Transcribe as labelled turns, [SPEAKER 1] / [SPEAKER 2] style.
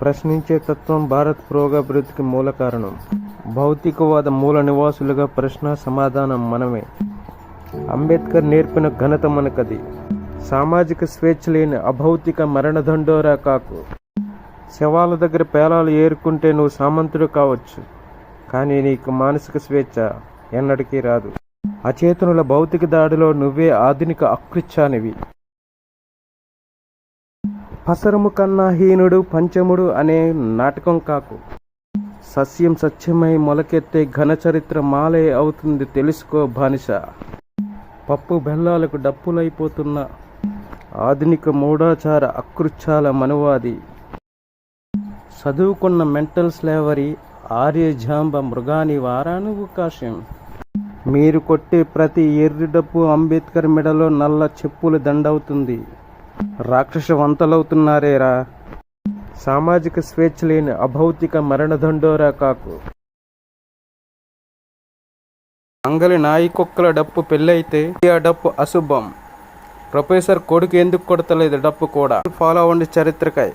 [SPEAKER 1] ప్రశ్నించే తత్వం భారత్ పురోగభివృద్ధికి మూల కారణం. భౌతికవాద మూల నివాసులుగా ప్రశ్న సమాధానం మనమే. అంబేద్కర్ నేర్పిన ఘనత మనకది. సామాజిక స్వేచ్ఛ లేని అభౌతిక మరణదండోరా కాకు. శవాల దగ్గర పేలాలు ఏరుకుంటే నువ్వు సామంతుడు కావచ్చు. కానీ నీకు మానసిక స్వేచ్ఛ ఎన్నటికీ రాదు. అచేతనుల భౌతిక దాడిలో నువ్వే ఆధునిక అకృత్యానివి. పసరము కన్నా హీనుడు పంచముడు అనే నాటకం కాకు. సస్యం సత్యమై మొలకెత్తే ఘన చరిత్ర మాలే అవుతుంది తెలుసుకో బానిస. పప్పు బెల్లాలకు డప్పులైపోతున్న ఆధునిక మూఢాచార అకృత్యాల మనువాది. చదువుకున్న మెంటల్ స్లేవరీ ఆర్య జాంబ మృగాని వారానువకాశం మీరు కొట్టే ప్రతి ఎర్రి డప్పు అంబేద్కర్ మెడలో నల్ల చెప్పులు దండవుతుంది. రాక్షస వంతలవుతున్నారేరా సామాజిక స్వేచ్ఛ లేని అభౌతిక మరణదండోరా కాకు. అంగలి నాయి కుక్కల డప్పు పెళ్ళైతే ఆ డప్పు అశుభం. ప్రొఫెసర్ కొడుకు ఎందుకు కొడతలేదు డప్పు కూడా? ఫాలో అవ్వండి చరిత్రకాయ.